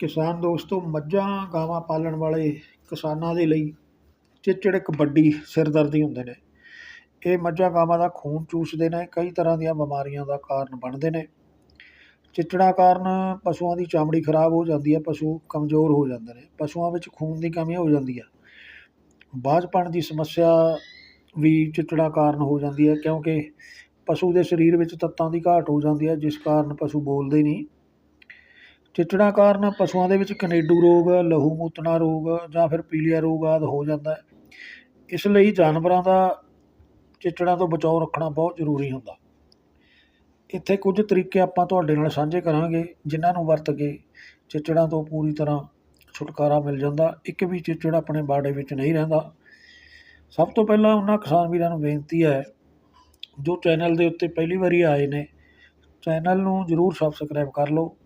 ਕਿਸਾਨ ਦੋਸਤੋ, ਮੱਝਾਂ ਗਾਵਾਂ ਪਾਲਣ ਵਾਲੇ ਕਿਸਾਨਾਂ ਦੇ ਲਈ ਚਿੱਚੜ ਇੱਕ ਵੱਡੀ ਸਿਰਦਰਦੀ ਹੁੰਦੇ ਨੇ। ਇਹ ਮੱਝਾਂ ਗਾਵਾਂ ਦਾ ਖੂਨ ਚੂਸਦੇ ਨੇ, ਕਈ ਤਰ੍ਹਾਂ ਦੀਆਂ ਬਿਮਾਰੀਆਂ ਦਾ ਕਾਰਨ ਬਣਦੇ ਨੇ। ਚਿੱਚੜਾਂ ਕਾਰਨ ਪਸ਼ੂਆਂ ਦੀ ਚਮੜੀ ਖਰਾਬ ਹੋ ਜਾਂਦੀ ਹੈ, ਪਸ਼ੂ ਕਮਜ਼ੋਰ ਹੋ ਜਾਂਦੇ ਨੇ, ਪਸ਼ੂਆਂ ਵਿੱਚ ਖੂਨ ਦੀ ਕਮੀ ਹੋ ਜਾਂਦੀ ਹੈ। ਬਾਝਪਣ ਦੀ ਸਮੱਸਿਆ ਵੀ ਚਿੱਚੜਾਂ ਕਾਰਨ ਹੋ ਜਾਂਦੀ ਹੈ, ਕਿਉਂਕਿ ਪਸ਼ੂ ਦੇ ਸਰੀਰ ਵਿੱਚ ਤੱਤਾਂ ਦੀ ਘਾਟ ਹੋ ਜਾਂਦੀ ਹੈ, ਜਿਸ ਕਾਰਨ ਪਸ਼ੂ ਬੋਲਦੇ ਨਹੀਂ। ਚਿੱਚੜਾਂ ਕਾਰਨ ਪਸ਼ੂਆਂ ਦੇ ਵਿੱਚ ਕਨੇਡੂ ਰੋਗ, ਲਹੂ ਮੂਤਣਾ ਰੋਗ ਜਾਂ ਫਿਰ ਪੀਲੀਆ ਰੋਗ ਆਦਿ ਹੋ ਜਾਂਦਾ ਹੈ। ਇਸ ਲਈ ਜਾਨਵਰਾਂ ਦਾ ਚਿੱਚੜਾਂ ਤੋਂ ਬਚਾਓ ਰੱਖਣਾ ਬਹੁਤ ਜ਼ਰੂਰੀ ਹੁੰਦਾ। ਇੱਥੇ ਕੁਝ ਤਰੀਕੇ ਆਪਾਂ ਤੁਹਾਡੇ ਨਾਲ ਸਾਂਝੇ ਕਰਾਂਗੇ, ਜਿਨ੍ਹਾਂ ਨੂੰ ਵਰਤ ਕੇ ਚਿੱਚੜਾਂ ਤੋਂ ਪੂਰੀ ਤਰ੍ਹਾਂ ਛੁਟਕਾਰਾ ਮਿਲ ਜਾਂਦਾ। ਇੱਕ ਵੀ ਚਿੱਚੜ ਆਪਣੇ ਬਾੜੇ ਵਿੱਚ ਨਹੀਂ ਰਹਿੰਦਾ। ਸਭ ਤੋਂ ਪਹਿਲਾਂ ਉਹਨਾਂ ਕਿਸਾਨ ਵੀਰਾਂ ਨੂੰ ਬੇਨਤੀ ਹੈ, ਜੋ ਚੈਨਲ ਦੇ ਉੱਤੇ ਪਹਿਲੀ ਵਾਰੀ ਆਏ ਨੇ, ਚੈਨਲ ਨੂੰ ਜ਼ਰੂਰ ਸਬਸਕ੍ਰਾਈਬ ਕਰ ਲਓ।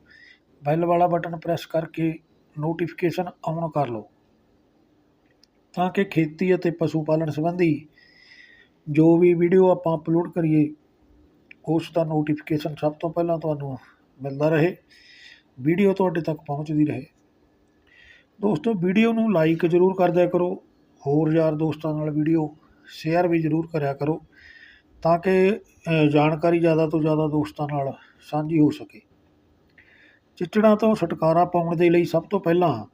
ਬੈਲ ਵਾਲਾ ਬਟਨ ਪ੍ਰੈਸ ਕਰਕੇ ਨੋਟੀਫਿਕੇਸ਼ਨ ਆਨ ਕਰ ਲਓ। ਤਾਂ ਕਿ ਖੇਤੀ ਅਤੇ ਪਸ਼ੂ ਪਾਲਣ ਸੰਬੰਧੀ ਜੋ ਵੀ ਵੀਡੀਓ ਆਪਾਂ ਅਪਲੋਡ ਕਰੀਏ, ਉਸ ਦਾ ਨੋਟੀਫਿਕੇਸ਼ਨ ਸਭ ਤੋਂ ਪਹਿਲਾਂ ਤੁਹਾਨੂੰ ਮਿਲਦਾ ਰਹੇ, ਵੀਡੀਓ ਤੁਹਾਡੇ ਤੱਕ ਪਹੁੰਚਦੀ ਰਹੇ। ਦੋਸਤੋ, ਵੀਡੀਓ ਨੂੰ ਲਾਈਕ ਜ਼ਰੂਰ ਕਰ ਦਿਆ ਕਰੋ, ਹੋਰ ਯਾਰ ਦੋਸਤਾਂ ਨਾਲ ਵੀਡੀਓ ਸ਼ੇਅਰ ਵੀ ਜ਼ਰੂਰ ਕਰਿਆ ਕਰੋ, ਤਾਂ ਕਿ ਜਾਣਕਾਰੀ ਜ਼ਿਆਦਾ ਤੋਂ ਜ਼ਿਆਦਾ ਦੋਸਤਾਂ ਨਾਲ ਸਾਂਝੀ ਹੋ ਸਕੇ। ਚਿੱਚੜਾਂ ਤੋਂ ਛੁਟਕਾਰਾ ਪਾਉਣ ਦੇ ਲਈ ਸਭ ਤੋਂ ਪਹਿਲਾਂ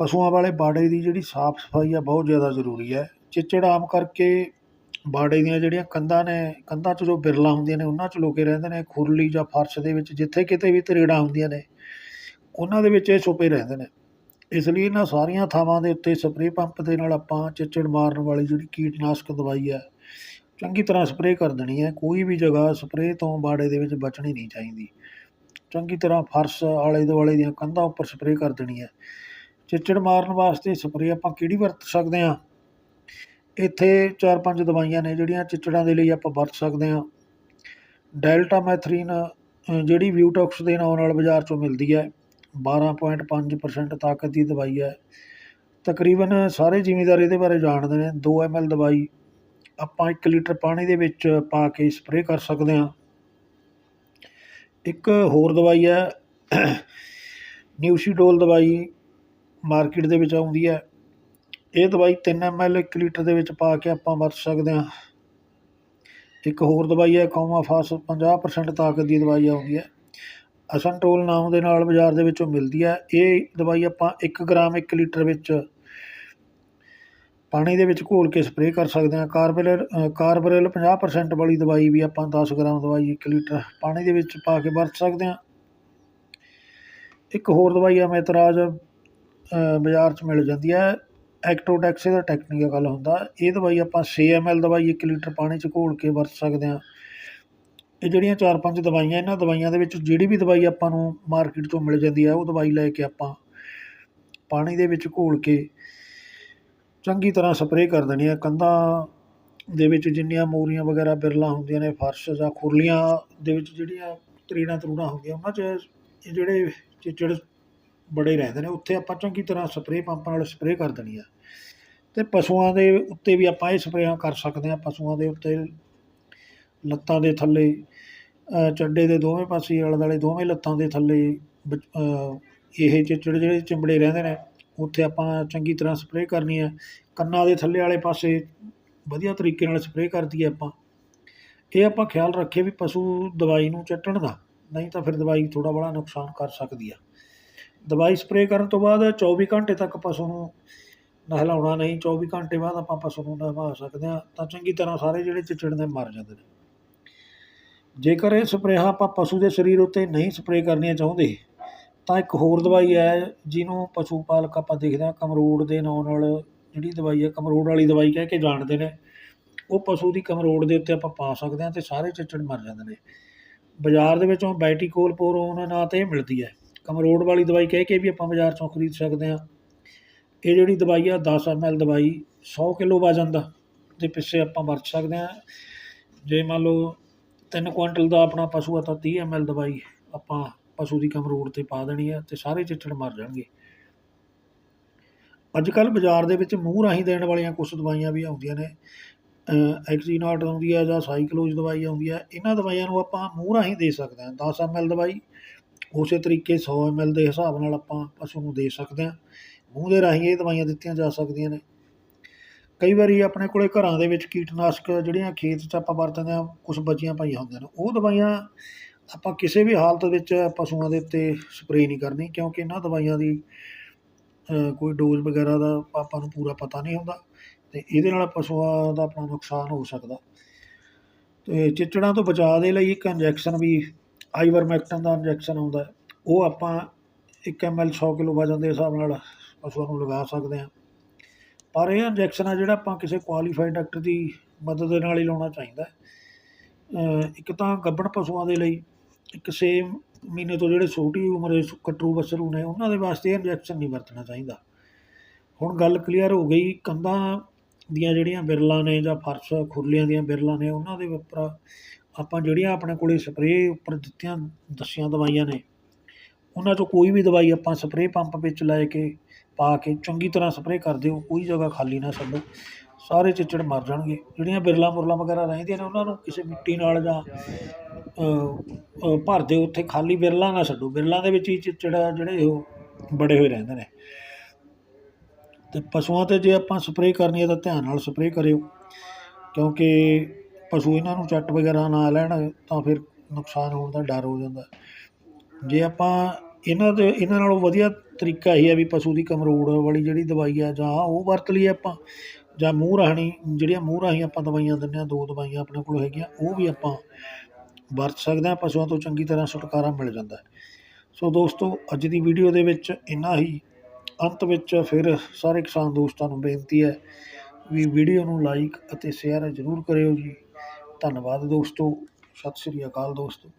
ਪਸ਼ੂਆਂ ਵਾਲੇ ਬਾੜੇ ਦੀ ਜਿਹੜੀ ਸਾਫ਼ ਸਫ਼ਾਈ ਆ ਬਹੁਤ ਜ਼ਿਆਦਾ ਜ਼ਰੂਰੀ ਹੈ। ਚਿੱਚੜ ਆਮ ਕਰਕੇ ਬਾੜੇ ਦੀਆਂ ਜਿਹੜੀਆਂ ਕੰਧਾਂ ਨੇ, ਕੰਧਾਂ 'ਚ ਜੋ ਬਿਰਲਾਂ ਹੁੰਦੀਆਂ ਨੇ, ਉਹਨਾਂ 'ਚ ਲੋਕੇ ਰਹਿੰਦੇ ਨੇ, ਖੁਰਲੀ ਜਾਂ ਫਰਸ਼ ਦੇ ਵਿੱਚ ਜਿੱਥੇ ਕਿਤੇ ਵੀ ਤਰੇੜਾਂ ਹੁੰਦੀਆਂ ਨੇ, ਉਹਨਾਂ ਦੇ ਵਿੱਚ ਇਹ ਛੁਪੇ ਰਹਿੰਦੇ ਨੇ। ਇਸ ਲਈ ਇਹਨਾਂ ਸਾਰੀਆਂ ਥਾਵਾਂ ਦੇ ਉੱਤੇ ਸਪਰੇਅ ਪੰਪ ਦੇ ਨਾਲ ਆਪਾਂ ਚਿੱਚੜ ਮਾਰਨ ਵਾਲੀ ਜਿਹੜੀ ਕੀਟਨਾਸ਼ਕ ਦਵਾਈ ਹੈ, ਚੰਗੀ ਤਰ੍ਹਾਂ ਸਪਰੇਅ ਕਰ ਦੇਣੀ ਹੈ। ਕੋਈ ਵੀ ਜਗ੍ਹਾ ਸਪਰੇਅ ਤੋਂ ਬਾੜੇ ਦੇ ਵਿੱਚ ਬਚਣੀ ਨਹੀਂ ਚਾਹੀਦੀ। ਚੰਗੀ ਤਰ੍ਹਾਂ ਫਰਸ਼ ਆਲੇ ਦੁਆਲੇ ਦੀਆਂ ਕੰਧਾਂ ਉੱਪਰ ਸਪਰੇਅ ਕਰ ਦੇਣੀ ਹੈ। ਚਿੱਚੜ ਮਾਰਨ ਵਾਸਤੇ ਸਪਰੇਅ ਆਪਾਂ ਕਿਹੜੀ ਵਰਤ ਸਕਦੇ ਹਾਂ? ਇੱਥੇ ਚਾਰ ਪੰਜ ਦਵਾਈਆਂ ਨੇ ਜਿਹੜੀਆਂ ਚਿੱਚੜਾਂ ਦੇ ਲਈ ਆਪਾਂ ਵਰਤ ਸਕਦੇ ਹਾਂ। ਡੈਲਟਾ ਮੈਥਰੀਨ ਜਿਹੜੀ ਵਿਊਟੌਕਸ ਦੇ ਨਾਂ ਨਾਲ ਬਾਜ਼ਾਰ 'ਚੋਂ ਮਿਲਦੀ ਹੈ। 12.5% ਤਾਕਤ ਦੀ ਦਵਾਈ ਹੈ। ਤਕਰੀਬਨ ਸਾਰੇ ਜ਼ਿਮੀਂਦਾਰ ਇਹਦੇ ਬਾਰੇ ਜਾਣਦੇ ਨੇ। 2 ml ਦਵਾਈ ਆਪਾਂ 1 ਲੀਟਰ ਪਾਣੀ ਦੇ ਵਿੱਚ ਪਾ ਕੇ ਸਪਰੇਅ ਕਰ ਸਕਦੇ ਹਾਂ। ਇੱਕ ਹੋਰ ਦਵਾਈ ਹੈ ਨਿਊਸੀਡੋਲ ਦਵਾਈ ਮਾਰਕੀਟ ਦੇ ਵਿੱਚ ਆਉਂਦੀ ਹੈ। ਇਹ ਦਵਾਈ ਤਿੰਨ ਐੱਮ ਐੱਲ, ਇੱਕ ਲੀਟਰ ਦੇ ਵਿੱਚ ਪਾ ਕੇ ਆਪਾਂ ਵਰਤ ਸਕਦੇ ਹਾਂ। ਇੱਕ ਹੋਰ ਦਵਾਈ ਹੈ, ਕੌਮਾਫਾਸ 50% ਤਾਕਤ ਦੀ ਦਵਾਈ ਆਉਂਦੀ ਹੈ। ਅਸਨਟੋਲ ਨਾਮ ਦੇ ਨਾਲ ਬਾਜ਼ਾਰ ਦੇ ਵਿੱਚੋਂ ਮਿਲਦੀ ਹੈ। ਇਹ ਦਵਾਈ ਆਪਾਂ 1 ਗ੍ਰਾਮ 1 ਲੀਟਰ ਵਿੱਚ ਪਾਣੀ ਦੇ ਵਿੱਚ ਘੋਲ ਕੇ ਸਪਰੇਅ ਕਰ ਸਕਦੇ ਹਾਂ। ਕਾਰਬਰੇਲ ਕਾਰਬਰੇਲ ਪੰਜਾਹ ਪ੍ਰਸੈਂਟ ਵਾਲੀ ਦਵਾਈ ਵੀ ਆਪਾਂ ਦਸ ਗ੍ਰਾਮ ਦਵਾਈ ਇੱਕ ਲੀਟਰ ਪਾਣੀ ਦੇ ਵਿੱਚ ਪਾ ਕੇ ਵਰਤ ਸਕਦੇ ਹਾਂ। ਇੱਕ ਹੋਰ ਦਵਾਈ ਆ ਮੈਤਰਾਜ ਬਾਜ਼ਾਰ 'ਚ ਮਿਲ ਜਾਂਦੀ ਹੈ। ਐਕਟੋਡੈਕਸ ਦਾ ਟੈਕਨੀਕਲ ਹੁੰਦਾ। ਇਹ ਦਵਾਈ ਆਪਾਂ 6 ml ਦਵਾਈ 1 ਲੀਟਰ ਪਾਣੀ 'ਚ ਘੋਲ ਕੇ ਵਰਤ ਸਕਦੇ ਹਾਂ। ਇਹ ਜਿਹੜੀਆਂ ਚਾਰ ਪੰਜ ਦਵਾਈਆਂ, ਇਹਨਾਂ ਦਵਾਈਆਂ ਦੇ ਵਿੱਚ ਜਿਹੜੀ ਵੀ ਦਵਾਈ ਆਪਾਂ ਨੂੰ ਮਾਰਕੀਟ ਤੋਂ ਮਿਲ ਜਾਂਦੀ ਹੈ ਉਹ ਦਵਾਈ ਲੈ ਕੇ ਆਪਾਂ ਪਾਣੀ ਦੇ ਵਿੱਚ ਘੋਲ ਕੇ ਚੰਗੀ ਤਰ੍ਹਾਂ ਸਪਰੇਅ ਕਰ ਦੇਣੀ ਹੈ ਕੰਧਾਂ ਦੇ ਵਿੱਚ ਜਿੰਨੀਆਂ ਮੋਰੀਆਂ ਵਗੈਰਾ ਬਿਰਲਾਂ ਹੁੰਦੀਆਂ ਨੇ ਫਰਸ਼ ਜਾਂ ਖੁਰਲੀਆਂ ਦੇ ਵਿੱਚ ਜਿਹੜੀਆਂ ਤਰੀੜਾਂ ਤਰੂੜਾਂ ਹੁੰਦੀਆਂ ਉਹਨਾਂ 'ਚ ਇਹ ਜਿਹੜੇ ਚਿੱਚੜ ਬੜੇ ਰਹਿੰਦੇ ਨੇ ਉੱਥੇ ਆਪਾਂ ਚੰਗੀ ਤਰ੍ਹਾਂ ਸਪਰੇਅ ਪੰਪ ਨਾਲ ਸਪਰੇਅ ਕਰ ਦੇਣੀ ਆ। ਅਤੇ ਪਸ਼ੂਆਂ ਦੇ ਉੱਤੇ ਵੀ ਆਪਾਂ ਇਹ ਸਪਰੇਆਂ ਕਰ ਸਕਦੇ ਹਾਂ ਪਸ਼ੂਆਂ ਦੇ ਉੱਤੇ ਲੱਤਾਂ ਦੇ ਥੱਲੇ ਅ, ਚੱਡੇ ਦੇ ਦੋਵੇਂ ਪਾਸੇ ਆਲੇ ਦੁਆਲੇ ਦੋਵੇਂ ਲੱਤਾਂ ਦੇ ਥੱਲੇ ਵਿਚ- ਇਹ ਚਿੱਚੜ ਜਿਹੜੇ ਚਿੰਬੜੇ ਰਹਿੰਦੇ ਨੇ ਉੱਥੇ ਆਪਾਂ ਚੰਗੀ ਤਰ੍ਹਾਂ ਸਪਰੇਅ ਕਰਨੀ ਹੈ। ਕੰਨਾਂ ਦੇ ਥੱਲੇ ਵਾਲੇ ਪਾਸੇ ਵਧੀਆ ਤਰੀਕੇ ਨਾਲ ਸਪਰੇਅ ਕਰਦੀ ਹੈ ਆਪਾਂ। ਇਹ ਆਪਾਂ ਖਿਆਲ ਰੱਖੀਏ ਵੀ ਪਸ਼ੂ ਦਵਾਈ ਨੂੰ ਚੱਟਣ ਦਾ, ਨਹੀਂ ਤਾਂ ਫਿਰ ਦਵਾਈ ਥੋੜ੍ਹਾ ਬੜਾ ਨੁਕਸਾਨ ਕਰ ਸਕਦੀ ਆ। ਦਵਾਈ ਸਪਰੇਅ ਕਰਨ ਤੋਂ ਬਾਅਦ 24 ਘੰਟੇ ਤੱਕ ਪਸ਼ੂ ਨੂੰ ਨਹਿਲਾਉਣਾ ਨਹੀਂ 24 ਘੰਟੇ ਬਾਅਦ ਆਪਾਂ ਪਸ਼ੂ ਨੂੰ ਨਹਵਾ ਸਕਦੇ ਹਾਂ, ਤਾਂ ਚੰਗੀ ਤਰ੍ਹਾਂ ਸਾਰੇ ਜਿਹੜੇ ਚਿੱਚੜ ਦੇ ਮਰ ਜਾਂਦੇ ਨੇ। ਜੇਕਰ ਇਹ ਸਪਰੇਹਾਂ ਆਪਾਂ ਪਸ਼ੂ ਦੇ ਸਰੀਰ ਉੱਤੇ ਨਹੀਂ ਸਪਰੇਅ ਕਰਨੀਆਂ ਚਾਹੁੰਦੇ ਤਾਂ ਇੱਕ ਹੋਰ ਦਵਾਈ ਹੈ ਜਿਹਨੂੰ ਪਸ਼ੂ ਪਾਲਕ ਆਪਾਂ ਦੇਖਦੇ ਹਾਂ, ਕਮਰੋੜ ਦੇ ਨਾਂ ਨਾਲ ਜਿਹੜੀ ਦਵਾਈ ਹੈ, ਕਮਰੋੜ ਵਾਲੀ ਦਵਾਈ ਕਹਿ ਕੇ ਜਾਣਦੇ ਨੇ। ਉਹ ਪਸ਼ੂ ਦੀ ਕਮਰੋੜ ਦੇ ਉੱਤੇ ਆਪਾਂ ਪਾ ਸਕਦੇ ਹਾਂ ਅਤੇ ਸਾਰੇ ਚਿੱਚੜ ਮਰ ਜਾਂਦੇ ਨੇ। ਬਾਜ਼ਾਰ ਦੇ ਵਿੱਚੋਂ ਬੈਟੀਕੋਲ ਪੋਰੋਨ ਨਾਂ ਤੇ ਇਹ ਮਿਲਦੀ ਹੈ। ਕਮਰੋੜ ਵਾਲੀ ਦਵਾਈ ਕਹਿ ਕੇ ਵੀ ਆਪਾਂ ਬਾਜ਼ਾਰ 'ਚੋਂ ਖਰੀਦ ਸਕਦੇ ਹਾਂ। ਇਹ ਜਿਹੜੀ ਦਵਾਈ ਆ 10 ml ਦਵਾਈ 100 ਕਿਲੋ ਵਜ਼ਨ ਦਾ ਦੇ ਪਿੱਛੇ ਆਪਾਂ ਵਰਤ ਸਕਦੇ ਹਾਂ। ਜੇ ਮੰਨ ਲਓ 3 ਕੁਇੰਟਲ ਦਾ ਆਪਣਾ ਪਸ਼ੂ ਆ ਤਾਂ 30 ml ਦਵਾਈ ਆਪਾਂ ਪਸ਼ੂ ਦੀ ਕਮਰੋੜ 'ਤੇ ਪਾ ਦੇਣੀ ਹੈ ਤੇ ਸਾਰੇ ਚਿੱਚੜ ਮਰ ਜਾਣਗੇ। ਅੱਜ ਕੱਲ੍ਹ ਬਾਜ਼ਾਰ ਦੇ ਵਿੱਚ ਮੂੰਹ ਰਾਹੀਂ ਦੇਣ ਵਾਲੀਆਂ ਕੁਝ ਦਵਾਈਆਂ ਵੀ ਆਉਂਦੀਆਂ ਨੇ। ਐਕਸੀਨਾਟ ਆਉਂਦੀ ਹੈ ਜਾਂ ਸਾਈਕਲੋਜ ਦਵਾਈ ਆਉਂਦੀ ਹੈ ਇਹਨਾਂ ਦਵਾਈਆਂ ਨੂੰ ਆਪਾਂ ਮੂੰਹ ਰਾਹੀਂ ਦੇ ਸਕਦੇ ਹਾਂ। 10 ml ਦਵਾਈ, ਉਸੇ ਤਰੀਕੇ 100 ਐਮ ਦੇ ਹਿਸਾਬ ਨਾਲ ਆਪਾਂ ਪਸ਼ੂ ਨੂੰ ਦੇ ਸਕਦੇ ਹਾਂ। ਮੂੰਹ ਦੇ ਰਾਹੀਂ ਇਹ ਦਵਾਈਆਂ ਦਿੱਤੀਆਂ ਜਾ ਸਕਦੀਆਂ ਨੇ। ਕਈ ਵਾਰੀ ਆਪਣੇ ਕੋਲੇ ਘਰਾਂ ਦੇ ਵਿੱਚ ਕੀਟਨਾਸ਼ਕ ਜਿਹੜੀਆਂ ਖੇਤ 'ਚ ਆਪਾਂ ਵਰਤਦੇ ਹਾਂ ਕੁਝ ਬਚੀਆਂ ਪਈਆਂ ਹੁੰਦੀਆਂ ਨੇ, ਉਹ ਦਵਾਈਆਂ ਆਪਾਂ ਕਿਸੇ ਵੀ ਹਾਲਤ ਵਿੱਚ ਪਸ਼ੂਆਂ ਦੇ ਉੱਤੇ ਸਪਰੇਅ ਨਹੀਂ ਕਰਨੀ, ਕਿਉਂਕਿ ਇਹਨਾਂ ਦਵਾਈਆਂ ਦੀ ਕੋਈ ਡੋਜ਼ ਵਗੈਰਾ ਦਾ ਆਪਾਂ ਨੂੰ ਪੂਰਾ ਪਤਾ ਨਹੀਂ ਹੁੰਦਾ ਅਤੇ ਇਹਦੇ ਨਾਲ ਪਸ਼ੂਆਂ ਦਾ ਆਪਣਾ ਨੁਕਸਾਨ ਹੋ ਸਕਦਾ। ਅਤੇ ਚਿੱਚੜਾਂ ਤੋਂ ਬਚਾਅ ਦੇ ਲਈ ਇੱਕ ਇੰਜੈਕਸ਼ਨ ਵੀ ਆਈਵਰਮੈਕਟਨ ਦਾ ਇੰਜੈਕਸ਼ਨ ਆਉਂਦਾ ਉਹ ਆਪਾਂ ਇੱਕ ਐਮ ਐਲ ਸੌ ਕਿਲੋ ਵਜਨ ਦੇ ਹਿਸਾਬ ਨਾਲ ਪਸ਼ੂਆਂ ਨੂੰ ਲਗਾ ਸਕਦੇ ਹਾਂ। ਪਰ ਇਹ ਇੰਜੈਕਸ਼ਨ ਆ ਜਿਹੜਾ ਆਪਾਂ ਕਿਸੇ ਕੁਆਲੀਫਾਈਡ ਡਾਕਟਰ ਦੀ ਮਦਦ ਦੇ ਨਾਲ ਹੀ ਲਾਉਣਾ ਚਾਹੀਦਾ ਇੱਕ ਤਾਂ ਗੱਭਣ ਪਸ਼ੂਆਂ ਦੇ ਲਈ ਇੱਕ ਸੇਮ ਮਹੀਨੇ ਤੋਂ ਜਿਹੜੇ ਛੋਟੀ ਉਮਰ ਦੇ ਕਟਰੂ ਬਸਰੂ ਨੇ ਉਹਨਾਂ ਦੇ ਵਾਸਤੇ ਇਹ ਇੰਜੈਕਸ਼ਨ ਨਹੀਂ ਵਰਤਣਾ ਚਾਹੀਦਾ। ਹੁਣ ਗੱਲ ਕਲੀਅਰ ਹੋ ਗਈ, ਕੰਧਾਂ ਦੀਆਂ ਜਿਹੜੀਆਂ ਬਿਰਲਾਂ ਨੇ ਜਾਂ ਫਰਸ਼ ਖੁਰਲੀਆਂ ਦੀਆਂ ਬਿਰਲਾਂ ਨੇ, ਉਹਨਾਂ ਦੇ ਉੱਪਰ ਆਪਾਂ ਜਿਹੜੀਆਂ ਆਪਣੇ ਕੋਲੇ ਸਪਰੇਅ ਉੱਪਰ ਦਿੱਤੀਆਂ, ਦੱਸੀਆਂ ਦਵਾਈਆਂ ਨੇ, ਉਹਨਾਂ 'ਚੋਂ ਕੋਈ ਵੀ ਦਵਾਈ ਆਪਾਂ ਸਪਰੇਅ ਪੰਪ ਵਿੱਚ ਲੈ ਕੇ, ਪਾ ਕੇ ਚੰਗੀ ਤਰ੍ਹਾਂ ਸਪਰੇਅ ਕਰ ਦਿਓ ਕੋਈ ਜਗ੍ਹਾ ਖਾਲੀ ਨਾ ਛੱਡੋ। ਸਾਰੇ ਚਿੱਚੜ ਮਰ ਜਾਣਗੇ। ਜਿਹੜੀਆਂ ਬਿਰਲਾਂ ਮੁਰਲਾਂ ਵਗੈਰਾ ਰਹਿੰਦੀਆਂ ਨੇ, ਉਹਨਾਂ ਨੂੰ ਕਿਸੇ ਮਿੱਟੀ ਨਾਲ ਜਾਂ ਭਰ ਦਿਓ ਉੱਥੇ ਖਾਲੀ ਬਿਰਲਾਂ ਨਾ ਛੱਡੋ। ਬਿਰਲਾਂ ਦੇ ਵਿੱਚ ਹੀ ਚਿੱਚੜ ਜਿਹੜੇ ਉਹ ਬੜੇ ਹੋਏ ਰਹਿੰਦੇ ਨੇ। ਅਤੇ ਪਸ਼ੂਆਂ 'ਤੇ ਜੇ ਆਪਾਂ ਸਪਰੇਅ ਕਰਨੀ ਹੈ ਤਾਂ ਧਿਆਨ ਨਾਲ ਸਪਰੇਅ ਕਰਿਓ। ਕਿਉਂਕਿ ਪਸ਼ੂ ਇਹਨਾਂ ਨੂੰ ਚੱਟ ਵਗੈਰਾ ਨਾ ਲੈਣ ਤਾਂ ਫਿਰ ਨੁਕਸਾਨ ਹੋਣ ਦਾ ਡਰ ਹੋ ਜਾਂਦਾ। ਜੇ ਆਪਾਂ ਇਹਨਾਂ ਦੇ, ਇਹਨਾਂ ਨਾਲੋਂ ਵਧੀਆ ਤਰੀਕਾ ਇਹ ਹੈ ਵੀ ਪਸ਼ੂ ਦੀ ਕਮਰੋੜ ਵਾਲੀ ਜਿਹੜੀ ਦਵਾਈ ਆ ਜਾਂ ਉਹ ਵਰਤ ਲਈਏ ਆਪਾਂ, ਜਾਂ ਮੂੰਹ ਰਾਹੀਂ, ਜਿਹੜੀਆਂ ਮੂੰਹ ਰਾਹੀਂ ਆਪਾਂ ਦਵਾਈਆਂ ਦਿੰਦੇ ਹਾਂ, ਦੋ ਦਵਾਈਆਂ ਆਪਣੇ ਕੋਲ ਹੈਗੀਆਂ, ਉਹ ਵੀ ਆਪਾਂ ਵਰਤ ਸਕਦੇ ਹਾਂ, ਪਸ਼ੂਆਂ ਤੋਂ ਚੰਗੀ ਤਰ੍ਹਾਂ ਛੁਟਕਾਰਾ ਮਿਲ ਜਾਂਦਾ ਹੈ। ਸੋ ਦੋਸਤੋ, ਅੱਜ ਦੀ ਵੀਡੀਓ ਦੇ ਵਿੱਚ ਇੰਨਾ ਹੀ। ਅੰਤ ਵਿੱਚ ਫਿਰ ਸਾਰੇ ਕਿਸਾਨ ਦੋਸਤਾਂ ਨੂੰ ਬੇਨਤੀ ਹੈ ਵੀ ਵੀਡੀਓ ਨੂੰ ਲਾਈਕ ਅਤੇ ਸ਼ੇਅਰ ਜ਼ਰੂਰ ਕਰਿਓ ਜੀ। ਧੰਨਵਾਦ ਦੋਸਤੋ। ਸਤਿ ਸ਼੍ਰੀ ਅਕਾਲ ਦੋਸਤੋ।